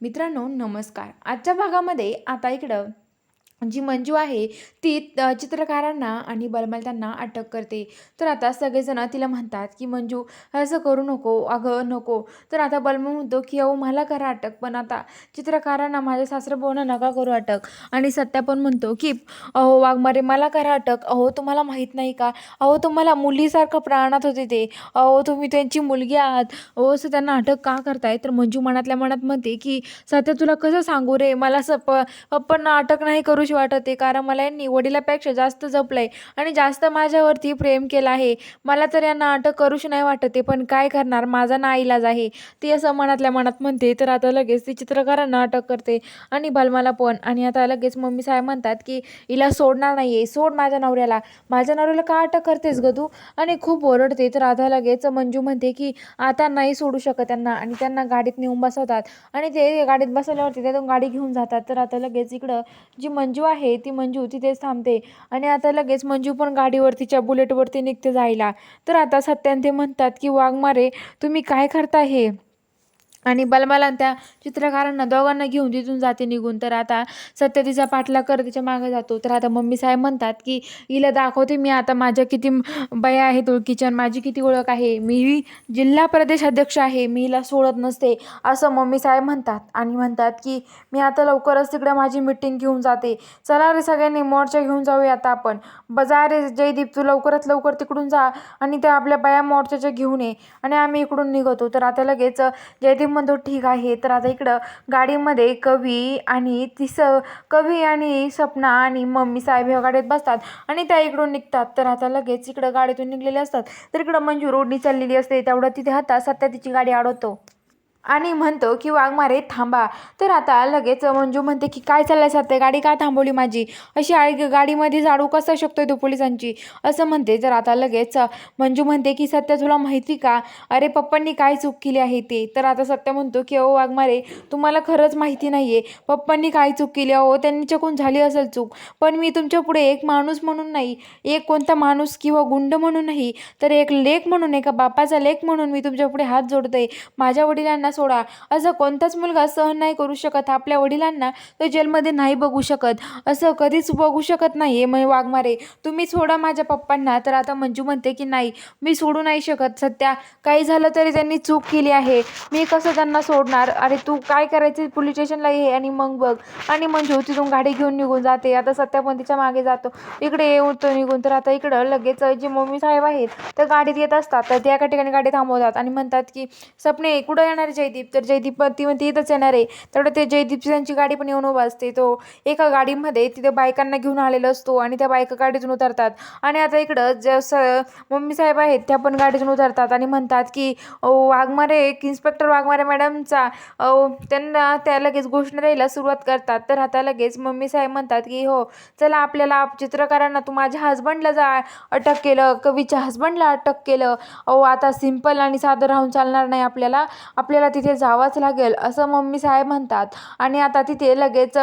मित्रांनो नमस्कार. आजच्या भागामध्ये आता इकडं जी मंजू आहे ती चित्रकारांना आणि बलमाल त्यांना अटक करते. तर आता सगळेजण तिला म्हणतात की मंजू असं करू नको अगं नको. तर आता बलमा म्हणतो की अहो मला करा अटक पण आता चित्रकारांना माझ्या सासरं नका करू अटक. आणि सत्या पण म्हणतो की अहो वाघमारे मला करा अटक. अहो तुम्हाला माहीत नाही का? अहो तुम्हाला मुलीसारखं प्राणात होते ते. अहो तुम्ही त्यांची मुलगी आहात. अहो असं त्यांना अटक का करताय? तर मंजू मनातल्या मनात म्हणते की सत्या तुला कसं सांगू रे? मला असं प पप्पांना अटक नाही करू खुश वाटते. कारण मला यांनी वडिलापेक्षा जास्त जपलं आहे आणि जास्त माझ्यावरती प्रेम केलं आहे. मला तर यांना अटक करूशी नाही वाटत पण काय करणार? माझा ना इलाज आहे. ती असं मनातल्या मनात म्हणते तर आता लगेच ती चित्रकारांना अटक करते. आणि बलमाला पण. आणि आता लगेच मम्मी साहेब म्हणतात की हिला सोडणार नाही आहे सोड माझ्या नवऱ्याला. माझ्या नवऱ्याला का अटक करतेस ग तू? आणि खूप ओरडते. तर आता लगेच मंजू म्हणते की आता नाही सोडू शकत त्यांना. आणि त्यांना गाडीत नेऊन बसवतात. आणि ते गाडीत बसवल्यावरती त्यातून गाडी घेऊन जातात. तर आता लगेच इकडं जी मंजू आहे ती मंजू तिथेच थांबते. आणि आता लगेच मंजू पण गाडीवर तिच्या बुलेटवरती निघते जायला. तर आता सत्यान ते म्हणतात की वाघमारे तुम्ही काय करता हे? आणि बलमाला त्या चित्रकारांना दोघांना घेऊन तिथून जाते निघून. तर आता सत्य तिचा पाठलाग करत तिच्यामागे जातो. तर आता मम्मी साहेब म्हणतात की हिला दाखवते मी आता माझ्या किती बया आहेत ओळखीच्या माझी किती ओळख आहे. मी जिल्हा प्रदेश अध्यक्ष आहे. मी हिला सोडत नसते. असं मम्मी साहेब म्हणतात आणि म्हणतात की मी आता लवकरच तिकडे माझी मिटिंग घेऊन जाते. चला रे सगळ्यांनी मोर्चा घेऊन जाऊया आता आपण. बजा रे जयदीप तू लवकरात लवकर तिकडून जा आणि त्या आपल्या बाया मोर्चाच्या घेऊन ये आणि आम्ही इकडून निघतो. तर आता लगेच जयदीप म्हणतो ठीक आहे. तर आता इकडं गाडीमध्ये कवी आणि ती स कवी आणि सपना आणि मम्मी साहेब ह्या गाडीत बसतात आणि त्या इकडून निघतात. तर आता लगेच इकडं गाडीतून निघलेले असतात. तर इकडं मंजू रोडनी चाललेली असते. तेवढं तिथे हातात सत्या तिची गाडी अडवतो आणि म्हणतो की वाघमारे थांबा. तर आता लगेच मंजू म्हणते की काय चाललंय सत्य गाडी का थांबवली माझी? अशी आळी गाडीमध्ये जाडू कसा शकतोय तू पोलिसांची? असं म्हणते. तर आता लगेच मंजू म्हणते की सत्य तुला माहिती का? अरे पप्पांनी काय चूक केली आहे ते? तर आता सत्य म्हणतो की अहो वाघमारे तुम्हाला खरंच माहिती नाही आहे पप्पांनी काय चूक केली? अहो त्यांच्याकडून झाली असेल चूक. पण मी तुमच्यापुढे एक माणूस म्हणून नाही एक कोणता माणूस किंवा गुंड म्हणून नाही तर एक लेख म्हणून एका बापाचा लेख म्हणून मी तुमच्यापुढे हात जोडते. माझ्या वडिलांना सोडा. असं कोणताच मुलगा सहन नाही करू शकत. आपल्या वडिलांना तो जेलमध्ये नाही बघू शकत. असं कधीच बघू शकत नाही आहे मग वाघमारे. तुम्ही सोडा माझ्या पप्पांना. तर आता मंजू म्हणते की नाही मी सोडू नाही शकत. सध्या काही झालं तरी त्यांनी चूक केली आहे. मी कसं त्यांना सोडणार? अरे तू काय करायचं? पोलीस स्टेशनला ये आणि मग बघ. आणि मंजू तिथून गाडी घेऊन निघून जाते. आता सत्या पण तिच्यामागे जातो. इकडे येऊन तो निघून तर आता इकडं लगेच जे मम्मी साहेब आहेत तर गाडीत येत असतात. तर त्या ठिकाणी गाडी थांबवतात आणि म्हणतात की सपने कुठं येणार जे जयदीप तर जयदीप ती म्हणते इथंच येणार आहे. तेवढं ते जयदीपची त्यांची गाडी पण येऊन उभा असते. तो एका गाडीमध्ये तिथे बायकांना घेऊन आलेला असतो आणि त्या बायका गाडीतून उतरतात. आणि आता इकडं ज स मम्मी साहेब आहेत त्या पण गाडीतून उतरतात आणि म्हणतात की वाघमारे एक इन्स्पेक्टर वाघमारे मॅडमचा त्यांना त्या लगेच घोषणा द्यायला सुरुवात करतात. तर आता लगेच मम्मी साहेब म्हणतात की हो चला आपल्याला चित्रकारांना तू माझ्या हजबंडला जा अटक केलं कवीच्या हजबंडला अटक केलं. अहो आता सिंपल आणि साधं राहून चालणार नाही आपल्याला. आपल्याला तिथे जावंच लागेल असं मम्मी साहेब म्हणतात. आणि आता तिथे लगेच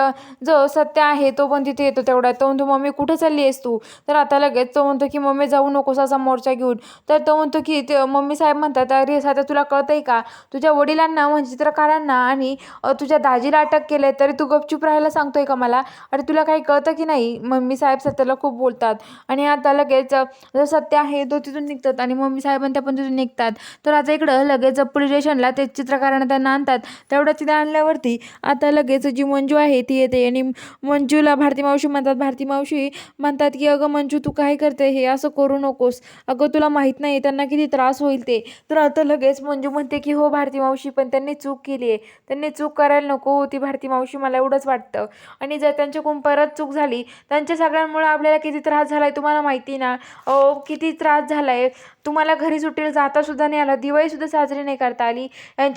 जो सत्य आहे तो पण तिथे येतो तेवढा तो म्हणतो मम्मी कुठे चालली आहेस तू? तर आता लगेच तो म्हणतो की मम्मी जाऊ नकोस असा मोर्चा घेऊन. तर तो म्हणतो की ते मम्मी साहेब म्हणतात अरे साध्या तुला कळतंय का? तुझ्या वडिलांना म्हणजे चित्रकारांना आणि तुझ्या दाजीला अटक केलंय तरी तू गपचूप राहायला सांगतोय का मला? अरे तुला काही कळतं की नाही? मम्मी साहेब सत्याला खूप बोलतात. आणि आता लगेच जो सत्य आहे तो तिथून निघतात आणि मम्मी साहेबांना पण तिथून निघतात. तर आता इकडं लगेच पोलीस स्टेशनला ते चित्रकारांना त्यांना आणतात. तेवढं तिथे आणल्यावरती आता लगेच जी मंजू आहे ती येते आणि मंजूला भारती मावशी म्हणतात भारती मावशी म्हणतात की अगं मंजू तू काय करते? हे असं करू नकोस. अगं तुला माहीत नाही त्यांना किती त्रास होईल ते. तर आता लगेच मंजू म्हणते की हो भारती मावशी पण त्यांनी चूक केली आहे. त्यांनी चूक करायला नको होती भारती मावशी मला एवढंच वाटतं. आणि जर त्यांच्याकडून परत चूक झाली त्यांच्या सगळ्यांमुळे आपल्याला किती त्रास झाला आहे तुम्हाला माहिती ना? ओ किती त्रास झाला आहे तुम्हाला घरी सुट्टीला जाता सुद्धा नाही आला दिवाळीसुद्धा साजरी नाही करता आली.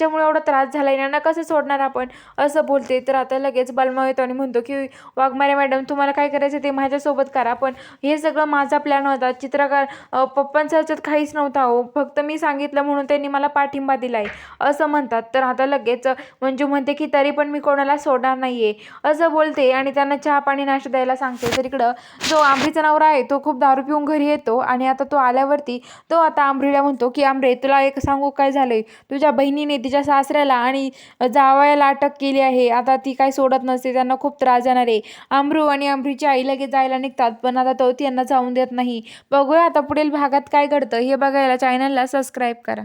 त्याच्यामुळे एवढा त्रास झाला आहे यांना कसं सोडणार आपण? असं बोलते. तर आता लगेच बलमा येतो आणि म्हणतो की वाघमारे मॅडम तुम्हाला काय करायचं ते माझ्यासोबत करा. पण हे सगळं माझा प्लॅन होता. चित्रकार अ, पप्पांच्या ह्याच्यात काहीच नव्हता हो फक्त मी सांगितलं म्हणून त्यांनी मला पाठिंबा दिला आहे असं म्हणतात. तर आता लगेच मंजू म्हणते की तरी पण मी कोणाला सोडणार नाही आहे असं बोलते आणि त्यांना चहा पाणी नाश्ता द्यायला सांगते. तर इकडं जो आंबरीचा नवरा आहे तो खूप दारू पिऊन घरी येतो आणि आता तो आल्यावरती तो आता आंबरीला म्हणतो की आंबरे तुला एक सांगू काय झालंय? तुझ्या बहिणीने तिच्या तिच्या सासऱ्याला आणि जावयाला अटक केली आहे. आता ती काय सोडत नसते त्यांना खूप त्रास जाणार आहे. अमरू आणि अमरीची आई लगेच जायला निघतात पण आता तो त्यांना जाऊन देत नाही. बघूया आता पुढील भागात काय घडतं. हे बघायला चॅनलला सबस्क्राईब करा.